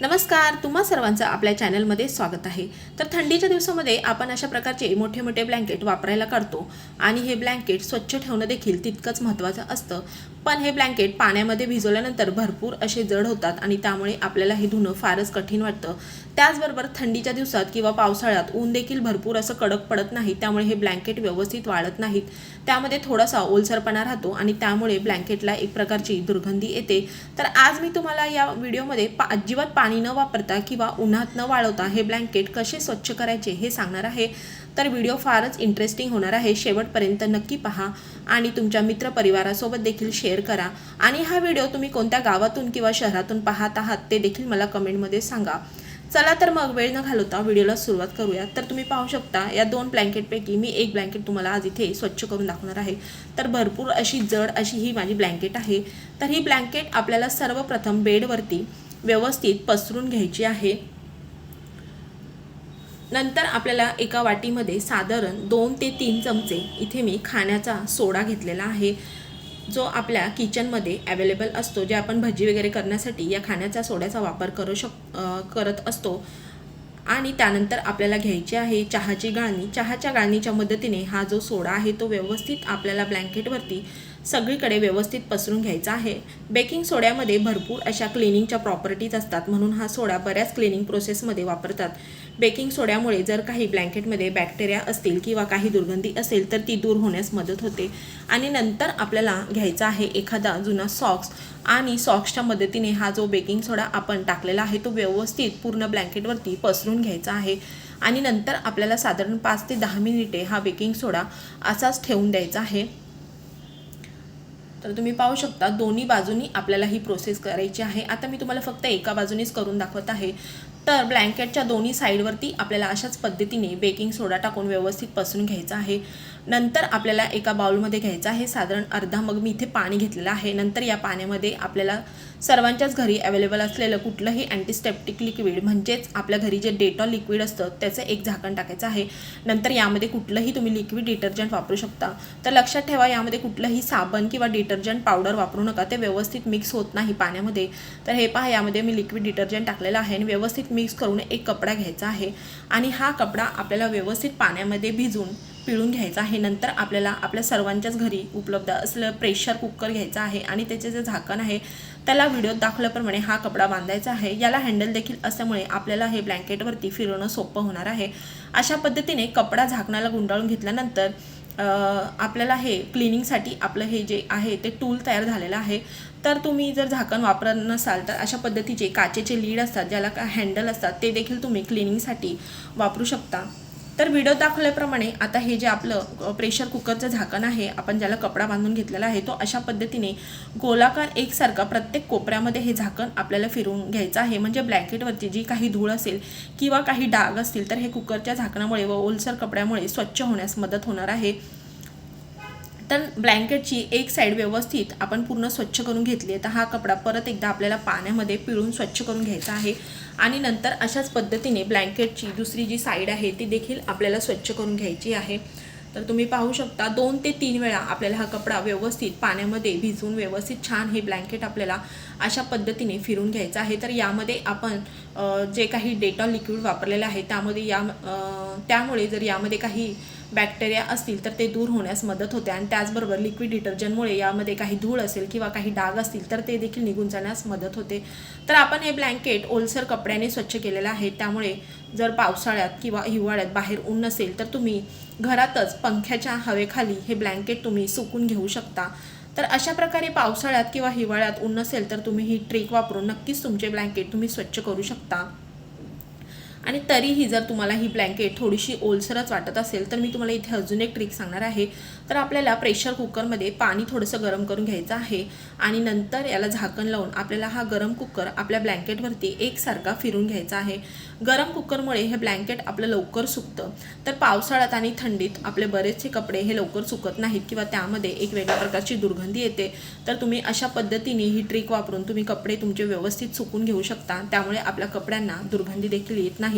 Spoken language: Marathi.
नमस्कार तुम्हा सर्वांचं आपल्या चॅनलमध्ये स्वागत आहे. तर थंडीच्या दिवसामध्ये आपण अशा प्रकारचे मोठे मोठे ब्लँकेट वापरायला काढतो आणि हे ब्लँकेट स्वच्छ ठेवणं देखील तितकंच महत्त्वाचं असतं. पण हे ब्लँकेट पाण्यामध्ये भिजवल्यानंतर भरपूर असे जड होतात आणि त्यामुळे आपल्याला हे धुणं फारच कठीण वाटतं. त्याचबरोबर थंडीच्या दिवसात किंवा पावसाळ्यात ऊन देखील भरपूर असं कडक पडत नाही त्यामुळे हे ब्लँकेट व्यवस्थित वाळत नाहीत. त्यामध्ये थोडासा ओलसरपणा राहतो आणि त्यामुळे ब्लँकेटला एक प्रकारची दुर्गंधी येते. तर आज मी तुम्हाला या व्हिडिओमध्ये पा अजिबात पाणी न वापरता किंवा उन्हात न वाळवता हे ब्लँकेट कसे स्वच्छ करायचे हे सांगणार आहे. तर व्हिडिओ फारच इंटरेस्टिंग होणार आहे. शेवटपर्यंत नक्की पहा आणि तुमच्या मित्रपरिवारासोबत देखील शेअर करा. आणि हा व्हिडिओ तुम्ही कोणत्या गावातून किंवा शहरातून पाहत आहात ते देखील मला कमेंटमध्ये सांगा. चला तर मग वेळ न घालवता व्हिडिओला सुरुवात करूया. तर तुम्ही पाहू शकता या दोन ब्लँकेटपैकी मी एक ब्लँकेट तुम्हाला आज इथे स्वच्छ करून दाखवणार आहे. तर भरपूर अशी जड अशी ही माझी ब्लँकेट आहे. तर ही ब्लँकेट आपल्याला सर्वप्रथम बेडवरती व्यवस्थित पसरून घ्यायची आहे. नंतर आपल्याला एका वाटीमध्ये साधारण दोन ते तीन चमचे इथे मी खाण्याचा सोडा घेतलेला आहे. जो आपल्या किचनमध्ये अवेलेबल असतो जे आपण भजी वगैरे करण्यासाठी या खाण्याच्या सोड्याचा वापर करू शक करत असतो. आणि त्यानंतर आपल्याला घ्यायची आहे चहाची गाळणी. चहाच्या गाळणीच्या मदतीने हा जो सोडा आहे तो व्यवस्थित आपल्याला ब्लँकेटवरती सगळीकडे व्यवस्थित पसरून घ्यायचा आहे. बेकिंग सोड्यामध्ये भरपूर अशा क्लिनिंगच्या प्रॉपर्टीज असतात म्हणून हा सोडा बऱ्याच क्लिनिंग प्रोसेसमध्ये वापरतात. बेकिंग सोड्यामुळे जर काही ब्लँकेटमध्ये बॅक्टेरिया असतील किंवा काही दुर्गंधी असेल तर ती दूर होण्यास मदत होते. आणि नंतर आपल्याला घ्यायचा आहे एखादा जुना सॉक्स आणि सॉक्सच्या मदतीने हा जो बेकिंग सोडा आपण टाकलेला आहे तो व्यवस्थित पूर्ण ब्लँकेटवरती पसरून घ्यायचा आहे. आणि नंतर आपल्याला साधारण पाच ते दहा मिनिटे हा बेकिंग सोडा असाच ठेवून द्यायचा आहे. तर तुम्ही पाहू शकता दोन्ही बाजूनी आपल्याला ही प्रोसेस करायची आहे. आता मी तुम्हाला फक्त एका बाजूनीच करून दाखवत आहे. तर ब्लँकेटच्या दोन्ही साईडवरती आपल्याला अशाच पद्धतीने बेकिंग सोडा टाकून व्यवस्थित पसरून घ्यायचा आहे. नंतर आपल्याला एका बाउलमध्ये घ्यायचं आहे. साधारण अर्धा मग मी इथे पाणी घेतलेलं आहे. नंतर या पाण्यामध्ये आपल्याला सर्वांच्याच घरी अवेलेबल असलेलं कुठलंही अँटीसेप्टिक लिक्विड म्हणजेच आपल्या घरी जे डेटॉल लिक्विड असतं त्याचं एक झाकण टाकायचं आहे. नंतर यामध्ये कुठलंही तुम्ही लिक्विड डिटर्जंट वापरू शकता. तर लक्षात ठेवा यामध्ये कुठलंही साबण किंवा डिटर्जंट पावडर वापरू नका. ते व्यवस्थित मिक्स होत नाही पाण्यामध्ये. तर हे पहा यामध्ये मी लिक्विड डिटर्जंट टाकलेलं आहे आणि व्यवस्थित मिक्स करून एक कपडा घ्यायचा आहे आणि हा कपडा आपल्याला व्यवस्थित पाण्यामध्ये भिजून पिळून घ्यायचा आहे. नंतर आपल्याला आपल्या सर्वांच्याच घरी उपलब्ध असलं प्रेशर कुकर घ्यायचा आहे आणि त्याचे जे झाकण आहे त्याला व्हिडिओत दाखवल्याप्रमाणे हा कपडा बांधायचा आहे. याला हँडल देखील असल्यामुळे आपल्याला हे ब्लँकेटवरती फिरवणं सोपं होणार आहे. अशा पद्धतीने कपडा झाकणाला गुंडाळून घेतल्यानंतर आपल्याला हे क्लिनिंगसाठी आपलं हे जे आहे ते टूल तयार झालेलं आहे. तर तुम्ही जर झाकण वापरत नसाल तर अशा पद्धतीचे काचेचे लीड असतात ज्याला का हँडल असतात ते देखील तुम्ही क्लिनिंगसाठी वापरू शकता. तर व्हिडिओ दाखवल्याप्रमाणे आता हे जे आपलं प्रेशर कुकरचं झाकण आहे आपण ज्याला कपडा बांधून घेतलेला आहे तो अशा पद्धतीने गोलाकार एकसारखा प्रत्येक कोपऱ्यामध्ये हे झाकण आपल्याला फिरवून घ्यायचं आहे. म्हणजे ब्लँकेटवरती जी काही धूळ असेल किंवा काही डाग असतील तर हे कुकरच्या झाकणामुळे व ओलसर कपड्यामुळे स्वच्छ होण्यास मदत होणार आहे. तर ब्लँकेटची एक साईड व्यवस्थित आपण पूर्ण स्वच्छ करून घेतली आहे. तर हा कपडा परत एकदा आपल्याला पाण्यामध्ये पिळून स्वच्छ करून घ्यायचा आहे. आणि नंतर अशाच पद्धतीने ब्लँकेटची दुसरी जी साईड आहे ती देखील आपल्याला स्वच्छ करून घ्यायची आहे. तर तुम्ही पाहू शकता दोन ते तीन वेळा आपल्याला हा कपडा व्यवस्थित पाण्यामध्ये भिजवून व्यवस्थित छान हे ब्लँकेट आपल्याला अशा पद्धतीने फिरून घ्यायचं आहे. तर यामध्ये आपण जे काही डेटॉल लिक्विड वापरलेलं आहे त्यामध्ये या त्यामुळे जर यामध्ये काही बॅक्टेरिया असतील तर ते दूर होण्यास मदत होते. आणि त्याचबरोबर लिक्विड डिटर्जंटमुळे यामध्ये काही धूळ असेल किंवा काही डाग असतील तर ते देखील निघून जाण्यास मदत होते. तर आपण हे ब्लँकेट ओलसर कपड्याने स्वच्छ केलेलं आहे. त्यामुळे जर पावसाळ्यात किंवा हिवाळ्यात बाहेर ऊन नसेल तर तुम्ही घरातच पंख्याच्या हवेखाली हे ब्लँकेट तुम्ही सुकून घेऊ शकता. तर अशा प्रकारे पावसाळ्यात किंवा हिवाळ्यात ऊन नसेल तर तुम्ही ही ट्रिक वापरून नक्कीच तुमचे ब्लँकेट तुम्ही स्वच्छ करू शकता. आणि तरीही जर तुम्हाला ही ब्लँकेट थोडीशी ओलसरच वाटत असेल तर मी तुम्हाला इथे अजून एक ट्रिक सांगणार आहे. तर आपल्याला प्रेशर कुकरमध्ये पाणी थोडंसं गरम करून घ्यायचं आहे आणि नंतर याला झाकण लावून आपल्याला हा गरम कुकर आपल्या ब्लँकेटवरती एकसारखा फिरून घ्यायचा आहे. गरम कुकरमुळे हे ब्लँकेट आपलं लवकर सुकतं. तर पावसाळ्यात आणि थंडीत आपले बरेचसे कपडे हे लवकर सुकत नाहीत किंवा त्यामध्ये एक वेगळ्या प्रकारची दुर्गंधी येते. तर तुम्ही अशा पद्धतीने ही ट्रिक वापरून तुम्ही कपडे तुमचे व्यवस्थित सुकून घेऊ शकता. त्यामुळे आपल्या कपड्यांना दुर्गंधी देखील येत नाही.